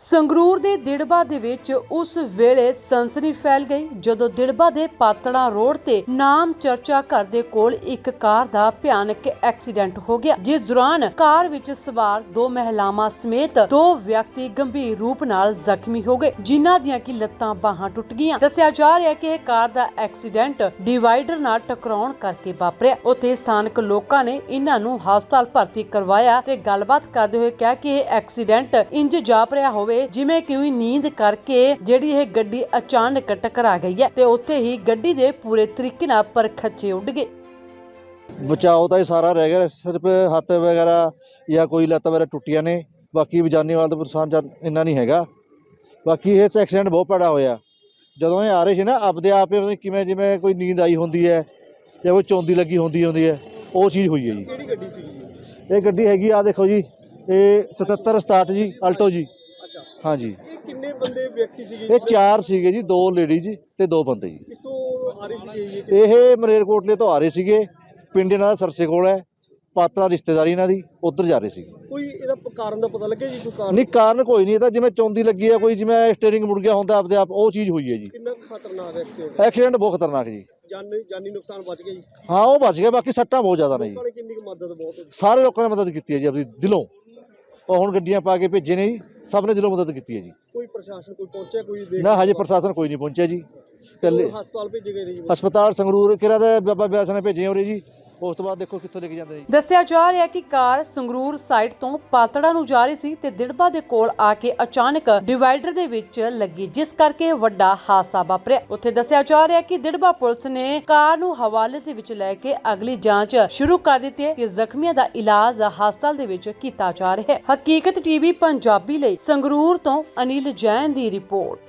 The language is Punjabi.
ਸੰਗਰੂਰ ਦੇ ਦਿੜਬਾ ਦੇ ਵਿੱਚ ਉਸ ਵੇਲੇ ਸਨਸਨੀ ਫੈਲ ਗਈ ਜਦੋਂ ਦਿੜਬਾ ਦੇ ਪਾਤੜਾ ਰੋਡ ਤੇ ਨਾਮ ਚਰਚਾ ਘਰ ਦੇ ਕੋਲ ਇੱਕ ਕਾਰ ਦਾ ਭਿਆਨਕ ਐਕਸੀਡੈਂਟ ਹੋ ਗਿਆ, ਜਿਸ ਦੌਰਾਨ ਕਾਰ ਵਿੱਚ ਸਵਾਰ ਦੋ ਮਹਿਲਾਵਾਂ ਸਮੇਤ ਦੋ ਵਿਅਕਤੀ ਗੰਭੀਰ ਰੂਪ ਨਾਲ ਜ਼ਖਮੀ ਹੋ ਗਏ, ਜਿਨ੍ਹਾਂ ਦੀਆਂ ਕਿ ਲੱਤਾਂ ਬਾਹਾਂ ਟੁੱਟ ਗਈਆਂ। ਦੱਸਿਆ ਜਾ ਰਿਹਾ ਕਿ ਇਹ ਕਾਰ ਦਾ ਐਕਸੀਡੈਂਟ ਡਿਵਾਈਡਰ ਨਾਲ ਟਕਰਾਉਣ ਕਰਕੇ ਵਾਪਰਿਆ। ਉੱਥੇ ਸਥਾਨਕ ਲੋਕਾਂ ਨੇ ਇਹਨਾਂ ਨੂੰ ਹਸਪਤਾਲ ਭਰਤੀ ਕਰਵਾਇਆ ਤੇ ਗੱਲਬਾਤ ਕਰਦੇ ਹੋਏ ਕਿਹਾ ਕਿ ਇਹ ਐਕਸੀਡੈਂਟ ਇੰਜ ਜਾਪ ਰਿਹਾ ਹੋ ਹੋਵੇ ਜਿਵੇਂ ਕਿ ਉਹੀ ਨੀਂਦ ਕਰਕੇ ਜਿਹੜੀ ਇਹ ਗੱਡੀ ਅਚਾਨਕ ਟਕਰਾ ਗਈ ਹੈ ਤੇ ਉੱਥੇ ਹੀ ਗੱਡੀ ਦੇ ਪੂਰੇ ਤਰੀਕੇ ਨਾਲ ਪਰਖੱਚੇ ਉੱਡ ਗਏ। ਬਚਾਓ ਤਾਂ ਇਹ ਸਾਰਾ ਰਹਿ ਗਿਆ ਸਿਰਫ ਹੱਥ ਵਗੈਰਾ ਜਾਂ ਕੋਈ ਲੱਤ ਵਗੈਰਾ ਟੁੱਟੀਆਂ ਨੇ ਬਾਕੀ ਜਾਨੀ ਵਾਲਾ ਤਾਂ ਨੁਕਸਾਨ ਇੰਨਾ ਨਹੀਂ ਹੈਗਾ। ਬਾਕੀ ਇਹ ਐਕਸੀਡੈਂਟ ਬਹੁਤ ਭੈੜਾ ਹੋਇਆ। ਜਦੋਂ ਇਹ ਆ ਰਹੇ ਸੀ ਨਾ ਆਪਦੇ ਆਪ ਹੀ ਕਿਵੇਂ ਜਿਵੇਂ ਕੋਈ ਨੀਂਦ ਆਈ ਹੁੰਦੀ ਹੈ ਜਾਂ ਕੋਈ ਚੌਂਦੀ ਲੱਗੀ ਹੁੰਦੀ ਹੁੰਦੀ ਹੈ ਉਹ ਚੀਜ਼ ਹੋਈ ਹੈ ਜੀ। ਕਿਹੜੀ ਗੱਡੀ ਇਹ ਗੱਡੀ ਹੈਗੀ ਆ ਦੇਖੋ ਜੀ ਇਹ 77 67 ਜੀ ਅਲਟੋ ਜੀ। ਹਾਂਜੀ। ਇਹ ਕਿੰਨੇ ਬੰਦੇ ਵਿਅਕਤੀ ਸੀਗੇ ਇਹ ਚਾਰ ਸੀਗੇ ਜੀ ਦੋ ਲੇਡੀਜ਼ ਤੇ ਦੋ ਬੰਦੇ ਜੀ। ਕਿੱਥੋਂ ਆ ਰਹੇ ਸੀਗੇ ਜੀ ਤੇ ਇਹ ਮਰੇਰਕੋਟਲੇ ਤੋਂ ਆ ਰਹੇ ਸੀਗੇ ਪਿੰਡ ਇਹਨਾਂ ਦਾ ਸਰਸੇ ਕੋਲ ਹੈ ਪਾਤਰਾ ਰਿਸ਼ਤੇਦਾਰੀ ਇਹਨਾਂ ਦੀ ਉੱਧਰ ਜਾ ਰਹੇ ਸੀਗੇ। ਕੋਈ ਇਹਦਾ ਪ- ਕਾਰਨ ਦਾ ਪਤਾ ਲੱਗਿਆ ਜੀ ਕੋਈ ਕਾਰਨ? ਨਹੀਂ ਕਾਰਨ ਕੋਈ ਨਹੀਂ ਇਹ ਤਾਂ ਜਿਵੇਂ ਚੌਂਦੀ ਲੱਗੀ ਹੈ ਕੋਈ ਜਿਵੇਂ ਸਟੀਅਰਿੰਗ ਮੁੜ ਗਿਆ ਹੁੰਦਾ ਆਪਦੇ ਆਪ ਉਹ ਚੀਜ਼ ਹੋਈ ਹੈ ਜੀ। ਕਿੰਨਾ ਕੁ ਖਤਰਨਾਕ ਐਕਸੀਡੈਂਟ ਐਕਸੀਡੈਂਟ ਬਹੁਤ ਖਤਰਨਾਕ ਜੀ। ਜਾਨੀ ਜਾਨੀ ਨੁਕਸਾਨ ਬਚ ਗਿਆ ਜੀ? ਹਾਂ ਉਹ ਬਚ ਗਿਆ ਬਾਕੀ ਸੱਟਾਂ ਬਹੁਤ ਜ਼ਿਆਦਾ ਨੇ ਜੀ। ਲੋਕਾਂ ਨੇ ਕਿੰਨੀ ਕੁ ਮਦਦ ਬਹੁਤ ਸਾਰੇ ਲੋਕਾਂ ਨੇ ਮਦਦ ਕੀਤੀ ਹੈ ਜੀ ਆਪਣੀ ਦਿਲੋਂ। ਉਹ ਹੁਣ ਗੱਡੀਆਂ ਪਾ ਕੇ ਭੇਜੇ ਨੇ ਜੀ ਸਭ ਨੇ ਦਿਲੋਂ ਮਦਦ ਕੀਤੀ ਹੈ ਜੀ। ਕੋਈ ਪ੍ਰਸ਼ਾਸਨ ਕੋਈ ਪਹੁੰਚਿਆ ਕੋਈ ਦੇਖ ਨਾ ਹਜੇ ਪ੍ਰਸ਼ਾਸਨ ਕੋਈ ਨਹੀਂ ਪਹੁੰਚਿਆ ਜੀ। ਕੱਲੇ ਹਸਪਤਾਲ ਭੇਜੇ ਗਏ ਨੇ ਜੀ? ਹਸਪਤਾਲ ਸੰਗਰੂਰ ਕਿਹੜਾ ਦਾ ਬਾਬਾ ਬਿਆਸ ਨੇ ਭੇਜੇ ਉਰੇ ਜੀ। ਉਸ ਤੋਂ ਬਾਅਦ ਦੇਖੋ ਕਿੱਥੋਂ ਲੈ ਕੇ ਜਾਂਦੇ ਨੇ ਦੱਸਿਆ ਜਾ ਰਿਹਾ ਕਿ ਕਾਰ ਸੰਗਰੂਰ ਸਾਈਡ ਤੋਂ ਪਾਤੜਾ ਨੂੰ ਜਾ ਰਹੀ ਸੀ ਤੇ ਦਿੜਬਾ ਦੇ ਕੋਲ ਆ ਕੇ ਅਚਾਨਕ ਡਿਵਾਈਡਰ ਦੇ ਵਿੱਚ ਲੱਗੀ, ਜਿਸ ਕਰਕੇ ਵੱਡਾ ਹਾਦਸਾ ਵਾਪਰਿਆ। ਉੱਥੇ ਦੱਸਿਆ ਜਾ ਰਿਹਾ ਕਿ ਦਿੜਬਾ ਪੁਲਿਸ ਨੇ ਕਾਰ ਨੂੰ ਹਵਾਲੇ ਦੇ ਵਿੱਚ ਲੈ ਕੇ ਅਗਲੀ ਜਾਂਚ ਸ਼ੁਰੂ ਕਰ ਦਿੱਤੀ ਹੈ ਤੇ ਜ਼ਖਮੀਆਂ ਦਾ ਇਲਾਜ ਹਸਪਤਾਲ ਦੇ ਵਿੱਚ ਕੀਤਾ ਜਾ ਰਿਹਾ ਹੈ। ਹਕੀਕਤ ਟੀਵੀ ਪੰਜਾਬੀ ਲਈ ਸੰਗਰੂਰ ਤੋਂ ਅਨਿਲ ਜੈਨ ਦੀ ਰਿਪੋਰਟ।